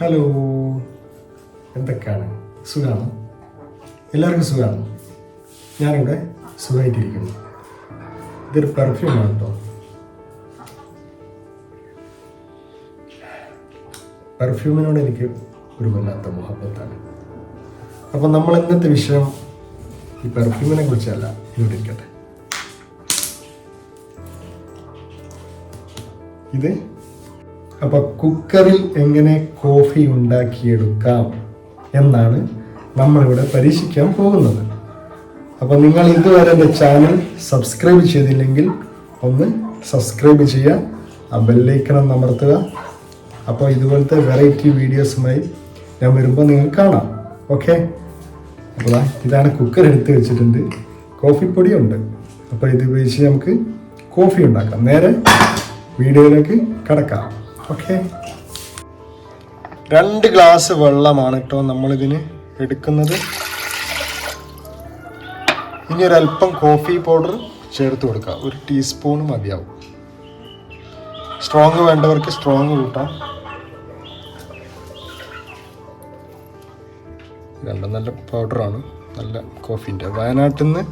Hello എന്തൊക്കെയാണ്? സുഖമാണ് എല്ലാവർക്കും സുഖമാണ് ഞാനിവിടെ സുഖമായിട്ടിരിക്കുന്നു. ഇതൊരു പെർഫ്യൂമാണ് കേട്ടോ പെർഫ്യൂമിനോട് എനിക്ക് ഒരു വല്ലാത്ത മുഹബത്താണ്. അപ്പം നമ്മൾ ഇന്നത്തെ വിഷയം ഈ പെർഫ്യൂമിനെ കുറിച്ചല്ല. ഇവിടെ ഇരിക്കട്ടെ. ഇത് അപ്പൊ കുക്കറിൽ എങ്ങനെ കോഫി ഉണ്ടാക്കിയെടുക്കാം എന്നാണ് നമ്മളിവിടെ പരീക്ഷിക്കാൻ പോകുന്നത്. അപ്പോൾ നിങ്ങൾ ഇതുവരെ എന്റെ ചാനൽ സബ്സ്ക്രൈബ് ചെയ്തില്ലെങ്കിൽ ഒന്ന് സബ്സ്ക്രൈബ് ചെയ്യുക ആ ബെല്ലൈക്കണം അമർത്തുക. അപ്പോൾ ഇതുപോലത്തെ വെറൈറ്റി വീഡിയോസുമായി ഞാൻ വരുമ്പോൾ നിങ്ങൾ കാണാം. ഓക്കെ? അപ്പോൾ ഇതാണ് കുക്കർ എടുത്ത് വെച്ചിട്ടുണ്ട്. കോഫി കോഫിപ്പൊടിയുണ്ട്. അപ്പോൾ ഇത് ഉപയോഗിച്ച് നമുക്ക് കോഫി ഉണ്ടാക്കാം. നേരെ വീഡിയോയിലേക്ക് കടക്കാം. ഓക്കെ രണ്ട് ഗ്ലാസ് വെള്ളമാണ് കേട്ടോ നമ്മളിതിന് എടുക്കുന്നത്. ഇനി ഒരല്പം കോഫി പൗഡർ ചേർത്ത് കൊടുക്കുക ഒരു ടീസ്പൂൺ മതിയാവും. സ്ട്രോങ് വേണ്ടവർക്ക് സ്ട്രോങ് കൂട്ടാം. രണ്ടും നല്ല പൗഡറാണ് നല്ല കോഫീന്റെ വയനാട്ടിൽ നിന്ന്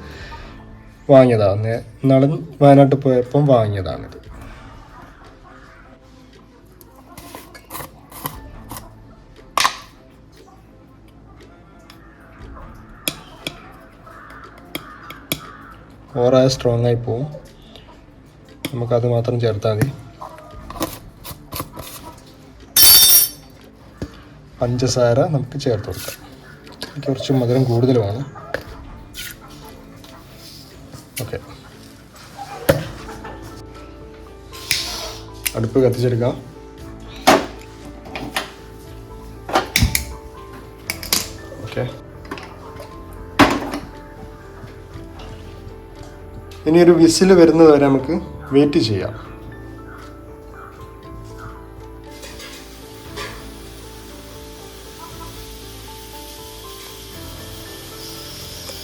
വാങ്ങിയതാണ് ഇന്നാളും വയനാട്ടിൽ പോയപ്പം വാങ്ങിയതാണിത്. ഓവറായ സ്ട്രോങ് ആയി പോവും. നമുക്കത് മാത്രം ചേർത്താൽ മതി. പഞ്ചസാര നമുക്ക് ചേർത്ത് കൊടുക്കാം. കുറച്ച് മധുരം കൂടുതലുമാണ്. ഓക്കെ. അടുപ്പ് കത്തിച്ചെടുക്കാം. ഓക്കെ. ഇനി ഒരു വിസിൽ വരുന്നത് വരെ നമുക്ക് വെയിറ്റ് ചെയ്യാം.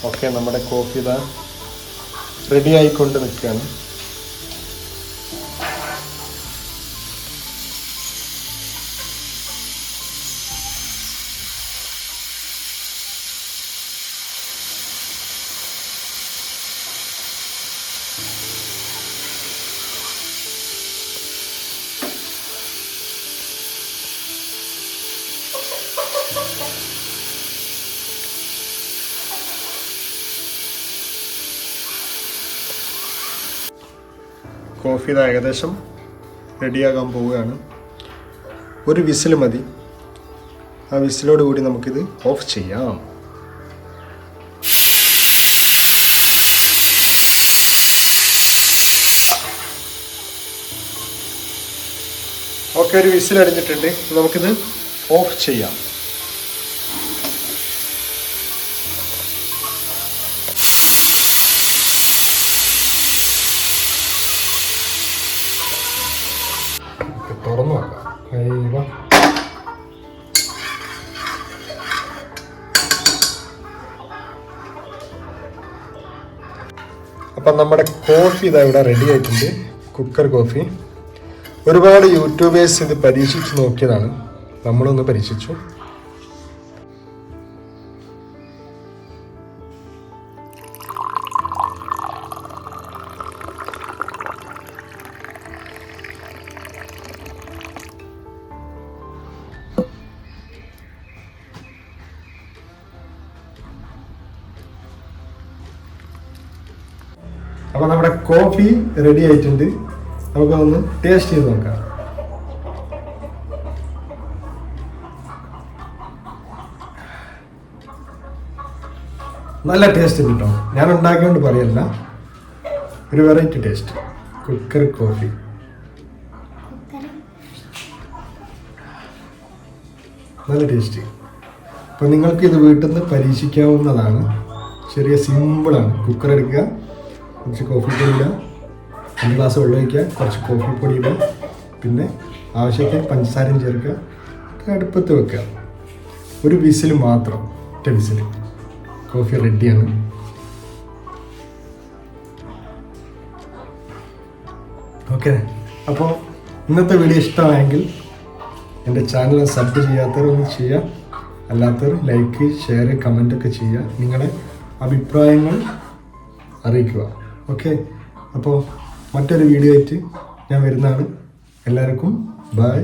ഓക്കെ നമ്മുടെ കോഫി ഇതാ റെഡി ആയിക്കൊണ്ട് നിൽക്കുകയാണ്. കോഫി ഇത് ഏകദേശം റെഡിയാകാൻ പോവുകയാണ്. ഒരു വിസിൽ മതി. ആ വിസിലോട് കൂടി നമുക്കിത് ഓഫ് ചെയ്യാം. ഓക്കെ ഒരു വിസിൽ അടിഞ്ഞിട്ടുണ്ട് നമുക്കിത് ഓഫ് ചെയ്യാം. അപ്പം നമ്മുടെ കോഫി ഇതാ ഇവിടെ റെഡി ആയിട്ടുണ്ട്. കുക്കർ കോഫി ഒരുപാട് യൂട്യൂബേഴ്സ് ഇത് പരീക്ഷിച്ച് നോക്കിയതാണ്. നമ്മളൊന്ന് പരീക്ഷിച്ചു. അപ്പോൾ നമ്മുടെ കോഫി റെഡി ആയിട്ടുണ്ട്. നമുക്കൊന്ന് ടേസ്റ്റ് ചെയ്ത് നോക്കാം. നല്ല ടേസ്റ്റ് കിട്ടും. ഞാൻ ഉണ്ടാക്കിയോണ്ട് പറയല്ല. ഒരു വെറൈറ്റി ടേസ്റ്റ് കുക്കർ കോഫി നല്ല ടേസ്റ്റ് അപ്പോൾ നിങ്ങൾക്ക് ഇത് വീട്ടിൽ നിന്ന് പരീക്ഷിക്കാവുന്നതാണ്. ചെറിയ സിമ്പിളാണ് കുക്കർ എടുക്കുക. കുറച്ച് കോഫി പൊടി ഇടുക രണ്ട് ഗ്ലാസ് വെള്ളം ഒഴിക്കുക. കുറച്ച് കോഫി പൊടി ഇടുക പിന്നെ ആവശ്യത്തിന് പഞ്ചസാരയും ചേർക്കുക. അടുപ്പത്ത് വെക്കുക. ഒരു വിസിൽ മാത്രം. ഒറ്റ വിസിൽ. കോഫി റെഡിയാണ് ഓക്കെ അപ്പോൾ ഇന്നത്തെ വീഡിയോ ഇഷ്ടമായെങ്കിൽ എന്റെ ചാനൽ സബ് ചെയ്യാത്തവരൊന്ന് ചെയ്യുക. അല്ലാത്തവർ ലൈക്ക് ഷെയർ കമന്റ് ഒക്കെ ചെയ്യുക. നിങ്ങളുടെ അഭിപ്രായങ്ങൾ അറിയിക്കുക. ഓക്കെ. അപ്പോൾ മറ്റൊരു വീഡിയോ ആയിട്ട് ഞാൻ വരുന്നതാണ്. എല്ലാവർക്കും ബൈ.